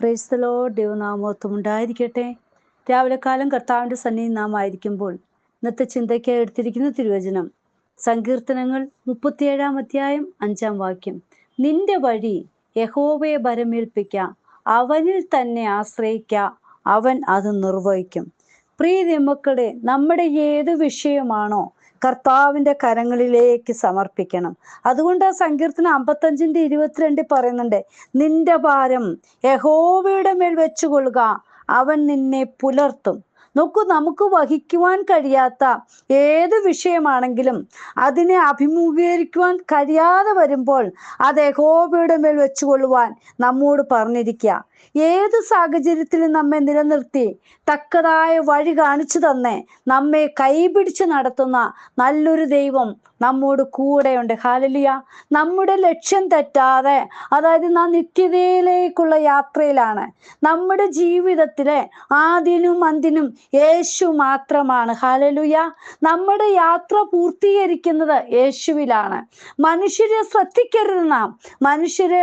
പ്രൈസ്തലോ ദൈവനാമത്വം ഉണ്ടായിരിക്കട്ടെ. രാവിലെ കാലം കർത്താവിന്റെ സന്നിധി നാം ആയിരിക്കുമ്പോൾ ഇന്നത്തെ ചിന്തയ്ക്ക് എടുത്തിരിക്കുന്ന തിരുവചനം സങ്കീർത്തനങ്ങൾ മുപ്പത്തിയേഴാം അധ്യായം അഞ്ചാം വാക്യം. നിന്റെ വഴി യഹോവയെ ഭരമേൽപ്പിക്ക അവനിൽ തന്നെ ആശ്രയിക്ക അവൻ അത് നിർവഹിക്കും. പ്രിയ മക്കളെ നമ്മുടെ ഏത് വിഷയമാണോ കർത്താവിന്റെ കരങ്ങളിലേക്ക് സമർപ്പിക്കണം. അതുകൊണ്ട് ആ സങ്കീർത്തനം അമ്പത്തഞ്ചിന്റെ ഇരുപത്തിരണ്ടിൽ പറയുന്നുണ്ട് നിന്റെ ഭാരം യഹോവയുടെ മേൽ വെച്ചുകൊള്ളുക അവൻ നിന്നെ പുലർത്തും. നോക്കൂ നമുക്ക് വഹിക്കുവാൻ കഴിയാത്ത ഏത് വിഷയമാണെങ്കിലും അതിനെ അഭിമുഖീകരിക്കുവാൻ കഴിയാതെ വരുമ്പോൾ അത് യഹോബയുടെ മേൽ വെച്ചുകൊള്ളുവാൻ നമ്മോട് പറഞ്ഞിരിക്കുക. ഏത് സാഹചര്യത്തിലും നമ്മെ നിലനിർത്തി തക്കതായ വഴി കാണിച്ചു തന്നെ നമ്മെ കൈപിടിച്ച് നടത്തുന്ന നല്ലൊരു ദൈവം നമ്മോട് കൂടെയുണ്ട്. ഹാലലിയ നമ്മുടെ ലക്ഷ്യം തെറ്റാതെ അതായത് നാം നിത്യതയിലേക്കുള്ള യാത്രയിലാണ്. നമ്മുടെ ജീവിതത്തിലെ ആദ്യനും അന്തിനും യേശു മാത്രമാണ്. ഹാലലുയ നമ്മുടെ യാത്ര പൂർത്തീകരിക്കുന്നത് യേശുവിലാണ്. മനുഷ്യരെ ശ്രദ്ധിക്കരുത് നാം. മനുഷ്യരെ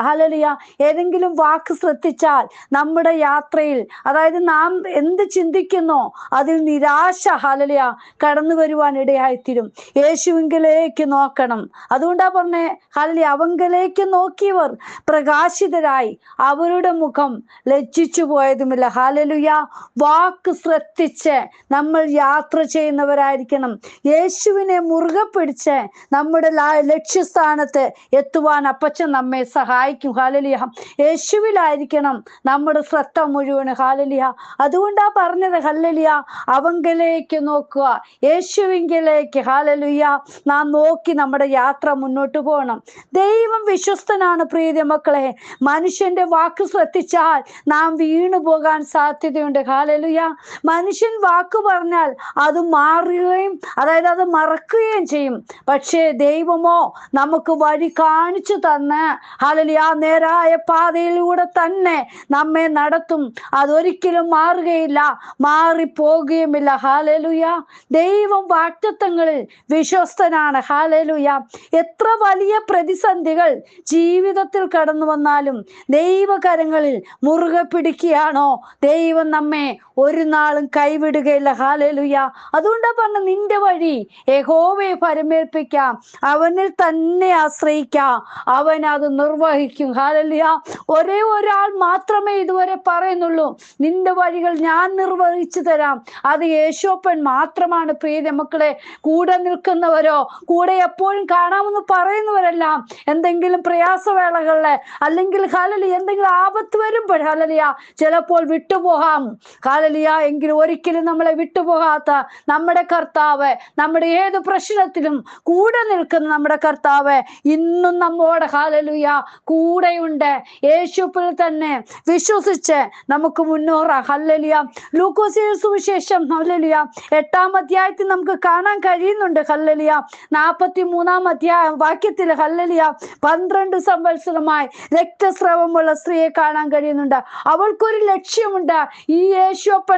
ഹാലലിയ ഏതെങ്കിലും വാക്ക് ശ്രദ്ധിച്ചാൽ നമ്മുടെ യാത്രയിൽ അതായത് നാം എന്ത് ചിന്തിക്കുന്നോ അതിൽ നിരാശ ഹാലലുയ കടന്നു വരുവാൻ ഇടയായിത്തീരും. യേശുവിങ്കിലേക്ക് നോക്കണം. അതുകൊണ്ടാ പറഞ്ഞേ ഹാലലി അവങ്കിലേക്ക് നോക്കിയവർ പ്രകാശിതരായി അവരുടെ മുഖം ലജ്ജിച്ചു പോയതുമില്ല ഹാലലുയ വാക്ക് ശ്രദ്ധിച്ച് നമ്മൾ യാത്ര ചെയ്യുന്നവരായിരിക്കണം. യേശുവിനെ മുറുകെ പിടിച്ച് നമ്മുടെ ലക്ഷ്യസ്ഥാനത്ത് എത്തുവാൻ അപ്പച്ചൻ നമ്മെ സഹായിക്കും. ഹാലലിയ യേശുവിലായിരിക്കണം നമ്മുടെ ശ്രദ്ധ മുഴുവൻ ഹാലലിയ അതുകൊണ്ടാ പറഞ്ഞത് ഹല്ലലിയ അവങ്കലേക്ക് നോക്കുക. യേശുവിങ്കിലേക്ക് ഹാലലുയ നാം നോക്കി നമ്മുടെ യാത്ര മുന്നോട്ട് പോകണം. ദൈവം വിശ്വസ്തനാണ് പ്രീതി മക്കളെ. മനുഷ്യന്റെ വാക്ക് ശ്രദ്ധിച്ചാൽ നാം വീണു പോകാൻ സാധ്യതയുണ്ട്. ഹാലലുയ മനുഷ്യൻ വാക്ക് പറഞ്ഞാൽ അത് മാറുകയും അതായത് അത് മറക്കുകയും ചെയ്യും. പക്ഷേ ദൈവമോ നമുക്ക് വഴി കാണിച്ചു തന്ന് ഹാലലിയ നേരായ പാതയിലൂടെ തന്നെ നമ്മെ നടത്തും. അതൊരിക്കലും മാറുകയില്ല മാറിപ്പോകുകയുമില്ല. ഹാലലുയ ദൈവം വാക്തത്വങ്ങളിൽ വിശ്വസ്തനാണ്. ഹാലലുയ എത്ര വലിയ പ്രതിസന്ധികൾ ജീവിതത്തിൽ കടന്നു വന്നാലും ദൈവകരങ്ങളിൽ മുറുകെ പിടിക്കുകയാണോ? ദൈവം നമ്മെ ഒരു നാളും കൈവിടുകയില്ല. ഹാലലുയ അതുകൊണ്ടാ പറഞ്ഞ നിന്റെ വഴി യഹോവയെ പരമേൽപ്പിക്കാം അവനിൽ തന്നെ ആശ്രയിക്കാം. അവൻ അത് നിർവഹിക്കും. ഹാലലുയ ഒരേ ഒരാൾ മാത്രമേ ഇതുവരെ പറയുന്നുള്ളൂ. നിന്റെ വഴികൾ ഞാൻ നിർവഹിച്ചു തരാം. അത് യേശോപ്പൻ മാത്രമാണ്. പ്രിയ മക്കളെ കൂടെ നിൽക്കുന്നവരോ കൂടെ എപ്പോഴും കാണാമെന്ന് പറയുന്നവരെല്ലാം. എന്തെങ്കിലും പ്രയാസവേളകളിൽ അല്ലെങ്കിൽ ഹാലലി എന്തെങ്കിലും ആപത്ത് വരുമ്പോൾ ഹാലലിയ ചിലപ്പോൾ വിട്ടുപോകാം. ഹാലലിയ എങ്കിലും ഒരിക്കലും നമ്മളെ വിട്ടുപോകാത്ത നമ്മുടെ കർത്താവ് നമ്മുടെ ഏത് പ്രശ്നത്തിലും കൂടെ നിൽക്കുന്ന നമ്മുടെ കർത്താവ് ഇന്നും നമ്മോട് ഹാലലുയ കൂടെയുണ്ട്. യേശുപ്പിൽ തന്നെ വിശ്വസിച്ച് നമുക്ക് മുന്നോറാം. ഹല്ലലിയ. ലൂക്കോസിയ സുവിശേഷം ഹല്ലലിയ. എട്ടാം അധ്യായത്തിൽ നമുക്ക് കാണാൻ കഴിയുന്നുണ്ട്. ഹല്ലലിയ. നാൽപ്പത്തി മൂന്നാം അധ്യായ വാക്യത്തിൽ ഹല്ലലിയ പന്ത്രണ്ട് സംവത്സരമായി രക്തസ്രവമുള്ള സ്ത്രീയെ കാണാൻ കഴിയുന്നുണ്ട്. അവൾക്കൊരു ലക്ഷ്യമുണ്ട്. ഈ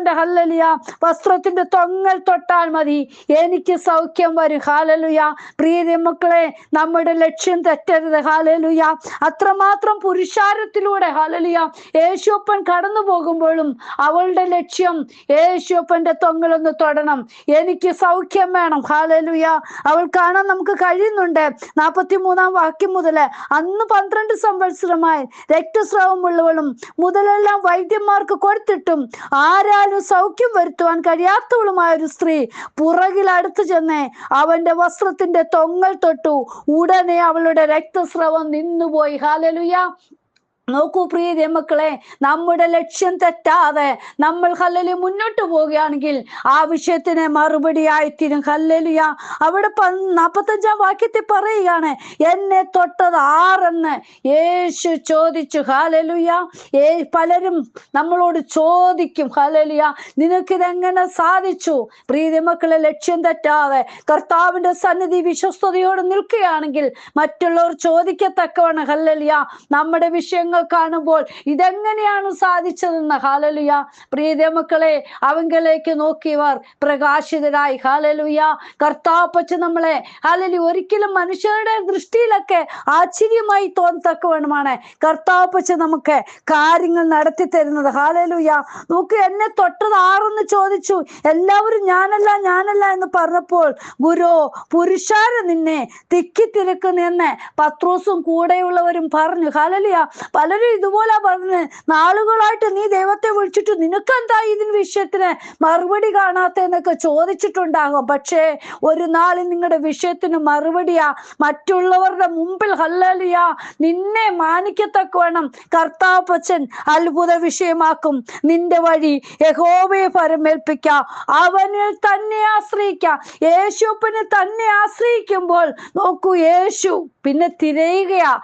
യേശുപ്പന്റെ ഹല്ലലിയ. വസ്ത്രത്തിന്റെ തൊങ്ങൽ തൊട്ടാൽ മതി. എനിക്ക് സൗഖ്യം വരും. ഹാലലുയ പ്രീതി മക്കളെ നമ്മുടെ ലക്ഷ്യം തെറ്റരുത്. ഹാലലുയ അത്രമാത്രം പുരുഷാരത്തിലൂടെ ഹാലലിയ യേശുപ്പൻ കടന്നു പോകുമ്പോഴും അവളുടെ ലക്ഷ്യം യേശുപ്പന്റെ തൊങ്ങലൊന്ന് തൊടണം. എനിക്ക് സൗഖ്യം വേണം. ഹാലലുയ അവൾ കാണാൻ നമുക്ക് കഴിയുന്നുണ്ട്. നാൽപ്പത്തി മൂന്നാം വാക്യം മുതൽ അന്ന് പന്ത്രണ്ട് സംവത്സരമായി രക്തസ്രാവമുള്ളവളും മുതലെല്ലാം വൈദ്യന്മാർക്ക് കൊടുത്തിട്ടും ആരാലും സൗഖ്യം വരുത്തുവാൻ കഴിയാത്തവളുമായ ഒരു സ്ത്രീ പുറകിൽ അടുത്തു ചെന്ന് അവന്റെ വസ്ത്രത്തിന്റെ തൊങ്ങൽ തൊട്ടു. ഉടനെ അവളുടെ രക്തസ്രവം നിന്നുപോയി. ഹാലലുയ നോക്കൂ പ്രിയ മക്കളെ നമ്മുടെ ലക്ഷ്യം തെറ്റാതെ നമ്മൾ ഹല്ലലി മുന്നോട്ട് പോവുകയാണെങ്കിൽ ആ വിഷയത്തിന് മറുപടി ആയിത്തീരും ഹല്ലലിയ. അവിടെ നാപ്പത്തഞ്ചാം വാക്യത്തിൽ പറയുകയാണ് എന്നെ തൊട്ടത് ആരെന്ന്? യേശു ചോദിച്ചു ഹാലലുയ ഏ പലരും നമ്മളോട് ചോദിക്കും ഹാലലിയ നിനക്കിതെങ്ങനെ സാധിച്ചു? പ്രീതി മക്കളെ ലക്ഷ്യം തെറ്റാതെ കർത്താവിന്റെ സന്നിധി വിശ്വസ്തയോട് നിൽക്കുകയാണെങ്കിൽ മറ്റുള്ളവർ ചോദിക്കത്തക്കവണ് ഹല്ലലിയ നമ്മുടെ വിഷയങ്ങൾ കാണുമ്പോൾ ഇതെങ്ങനെയാണ് സാധിച്ചതെന്ന്? ഹാലലുയ പ്രീത മക്കളെ അവങ്കലേക്ക് നോക്കിയവർ പ്രകാശിതരായി. ഹാലലുയ കർത്താപ്പച്ച് നമ്മളെ ഹാലലി ഒരിക്കലും മനുഷ്യരുടെ ദൃഷ്ടിയിലൊക്കെ ആശ്ചര്യമായി തോന്നത്തക്കവണ്ണമാണ് കർത്താപ്പച്ച് നമുക്ക് കാര്യങ്ങൾ നടത്തി തരുന്നത്. ഹാലലുയ നോക്ക് എന്നെ തൊട്ടത് ആറെന്ന് ചോദിച്ചു. എല്ലാവരും ഞാനല്ല ഞാനല്ല എന്ന് പറഞ്ഞപ്പോൾ ഗുരു പുരുഷാര നിന്നെ തിക്കിത്തിരക്കുന്നെന്ന് പത്രോസും കൂടെയുള്ളവരും പറഞ്ഞു. ഹാലലിയ പലരും ഇതുപോലെ പറഞ്ഞു നാളുകളായിട്ട് നീ ദൈവത്തെ വിളിച്ചിട്ട് നിനക്കെന്താ ഇതിന് വിഷയത്തിന് മറുപടി കാണാത്ത എന്നൊക്കെ ചോദിച്ചിട്ടുണ്ടാകും. പക്ഷേ ഒരു നാളിൽ നിങ്ങളുടെ വിഷയത്തിന് മറുപടിയാ. മറ്റുള്ളവരുടെ മുമ്പിൽ ഹല്ലലിയ. നിന്നെ മാനിക്കത്തക്ക വേണം. കർത്താപ്പച്ചൻ അത്ഭുത വിഷയമാക്കും. നിന്റെ വഴി യഹോവയെ പരമേൽപ്പിക്ക. അവനിൽ തന്നെ ആശ്രയിക്ക. യേശുപ്പിനെ തന്നെ ആശ്രയിക്കുമ്പോൾ നോക്കൂ യേശു പിന്നെ തിരയുകയാ.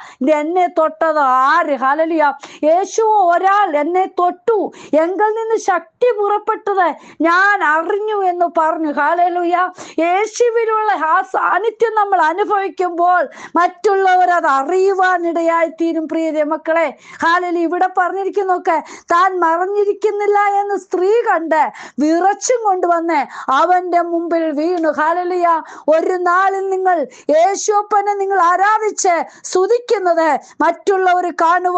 എന്നെ തൊട്ടത് ആര്? ഹലലിയ. യേശു ഒരാൾ എന്നെ തൊട്ടു. എങ്കിൽ നിന്ന് ശക്തി പുറപ്പെട്ടത് ഞാൻ അറിഞ്ഞു എന്ന് പറഞ്ഞു. ഹാലലുയ. യേശുവിലുള്ള ആ സാന്നിധ്യം നമ്മൾ അനുഭവിക്കുമ്പോൾ മറ്റുള്ളവർ അത് അറിയുവാനിടയായി തീരും പ്രിയ മക്കളെ. ഹാലലി ഇവിടെ പറഞ്ഞിരിക്കുന്നൊക്കെ താൻ മറഞ്ഞിരിക്കുന്നില്ല എന്ന് സ്ത്രീ കണ്ട് വിറച്ചും കൊണ്ടുവന്ന് അവന്റെ മുമ്പിൽ വീണു. ഹാലലിയ ഒരു നാളിൽ നിങ്ങൾ യേശോപ്പനെ നിങ്ങൾ ആരാധിച്ച് സ്തുതിക്കുന്നത് മറ്റുള്ളവർ കാണുവാൻ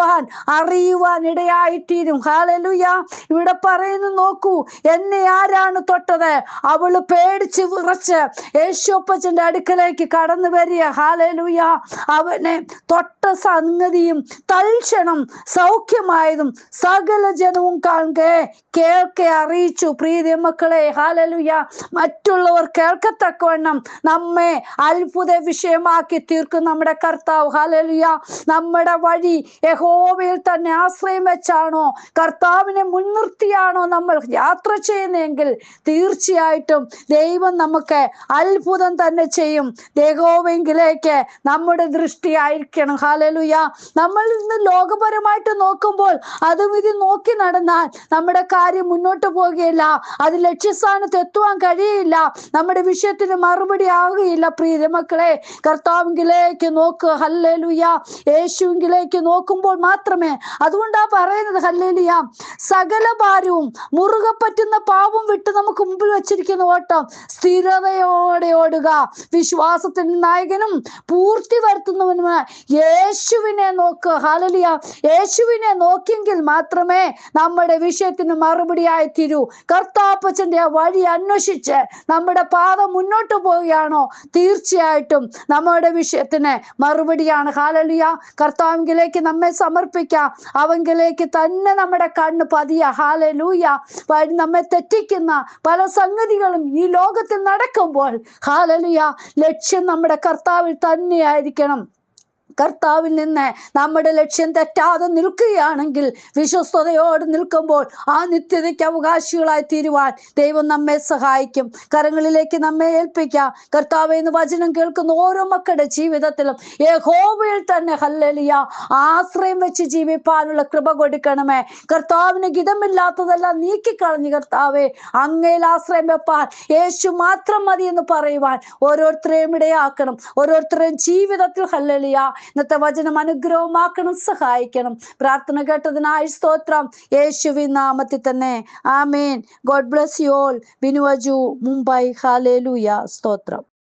അറിയുവാൻ ഇടയായിത്തീരും. ഹാലലുയ ഇവിടെ പറയുന്നു നോക്കൂ എന്നെ ആരാണ് തൊട്ടത്? അവൾ പേടിച്ച് വിറച്ച് യേശുപ്പച്ചന്റെ അടുക്കലേക്ക് കടന്നു വരിക. ഹാലലുയ അവനെ തൊട്ട സംഗതിയും തൽക്ഷണം സൗഖ്യമായതും സകല ജനവും കാണുക കേൾക്കെ അറിയിച്ചു. പ്രീതി മക്കളെ ഹാലലുയ മറ്റുള്ളവർ കേൾക്കത്തക്കവണ്ണം നമ്മെ അത്ഭുത വിഷയമാക്കി തീർക്കും നമ്മുടെ കർത്താവ്. ഹാലലുയ നമ്മുടെ വഴി യഹോവയിൽ തന്നെ ആശ്രയം വെച്ചാണോ? കർത്താവിനെ മുൻനിർത്തിയാണോ നമ്മൾ യാത്ര ചെയ്യുന്നതെങ്കിൽ തീർച്ചയായിട്ടും ദൈവം നമുക്ക് അത്ഭുതം തന്നെ ചെയ്യും. ദേഹോവെങ്കിലേക്ക് നമ്മുടെ ദൃഷ്ടി ആയിരിക്കണം. ഹാലലുയ നമ്മൾ ഇന്ന് ലോകപരമായിട്ട് നോക്കുമ്പോൾ അതും ഇത് നോക്കി നടന്നാൽ നമ്മുടെ കാര്യം മുന്നോട്ട് പോകുകയില്ല. അത് ലക്ഷ്യസ്ഥാനത്ത് എത്തുവാൻ കഴിയില്ല. നമ്മുടെ വിഷയത്തിന് മറുപടി ആകുകയില്ല പ്രിയ മക്കളെ കർത്താവിങ്കിലേക്ക് നോക്കുക ഹല്ലലുയ. യേശുവിങ്കിലേക്ക് നോക്കുമ്പോൾ മാത്രമേ. അതുകൊണ്ടാ പറയുന്നത് ഹല്ലേലിയ. സകല ഭാരവും മുറുകെ പറ്റുന്ന പാപം വിട്ട് നമുക്ക് മുമ്പിൽ വെച്ചിരിക്കുന്ന ഓട്ടം. സ്ഥിരതയോടെ ഓടുക. വിശ്വാസത്തിന്റെ നായകനും പൂർത്തി വരുത്തുന്നവനുമായ യേശുവിനെ നോക്കുക ഹാലലിയ യേശുവിനെ നോക്കിയെങ്കിൽ മാത്രമേ നമ്മുടെ വിഷയത്തിന് മറുപടിയായി തീരൂ. കർത്താപ്പച്ചന്റെ ആ വഴി അന്വേഷിച്ച് നമ്മുടെ പാത മുന്നോട്ട് പോവുകയാണോ? തീർച്ചയായിട്ടും നമ്മുടെ വിഷയത്തിന് മറുപടിയാണ്. ഹാലലിയ കർത്താവിലേക്ക് നമ്മെ സമർപ്പിക്കാം. അവങ്കിലേക്ക് തന്നെ നമ്മുടെ കണ്ണ് പതിയ. ഹാലലൂയ വഴി നമ്മെ തെറ്റിക്കുന്ന പല സംഗതികളും ഈ ലോകത്തിൽ നടക്കുമ്പോൾ. ഹാലലുയ ലക്ഷ്യം നമ്മുടെ കർത്താവിൽ തന്നെയായിരിക്കണം. കർത്താവിൽ നിന്ന് നമ്മുടെ ലക്ഷ്യം തെറ്റാതെ നിൽക്കുകയാണെങ്കിൽ വിശ്വസ്തയോട് നിൽക്കുമ്പോൾ ആ നിത്യതയ്ക്ക് അവകാശികളായി തീരുവാൻ ദൈവം നമ്മെ സഹായിക്കും. കരങ്ങളിലേക്ക് നമ്മെ ഏൽപ്പിക്കാം. കർത്താവ് എന്ന് വചനം കേൾക്കുന്ന ഓരോ മക്കളുടെ ജീവിതത്തിലും യഹോവയിൽ തന്നെ ഹല്ലലിയ ആശ്രയം വെച്ച് ജീവിപ്പാനുള്ള കൃപ കൊടുക്കണമേ. കർത്താവിന് ഗിതമില്ലാത്തതെല്ലാം നീക്കിക്കളഞ്ഞു കർത്താവെ അങ്ങയിൽ ആശ്രയം വെപ്പാൻ യേശു മാത്രം മതി എന്ന് പറയുവാൻ ഓരോരുത്തരെയും ഇടയാക്കണം. ഓരോരുത്തരെയും ജീവിതത്തിൽ ഹല്ലലിയ ഇന്നത്തെ വചനം അനുഗ്രഹമാക്കണം സഹായിക്കണം. പ്രാർത്ഥന കേട്ടതിനായി സ്തോത്രം. യേശുവി നാമത്തിൽ തന്നെ. ആമേൻ. God bless you all. ബിനുവജു Mumbai. ഹാലേലൂയ സ്തോത്രം.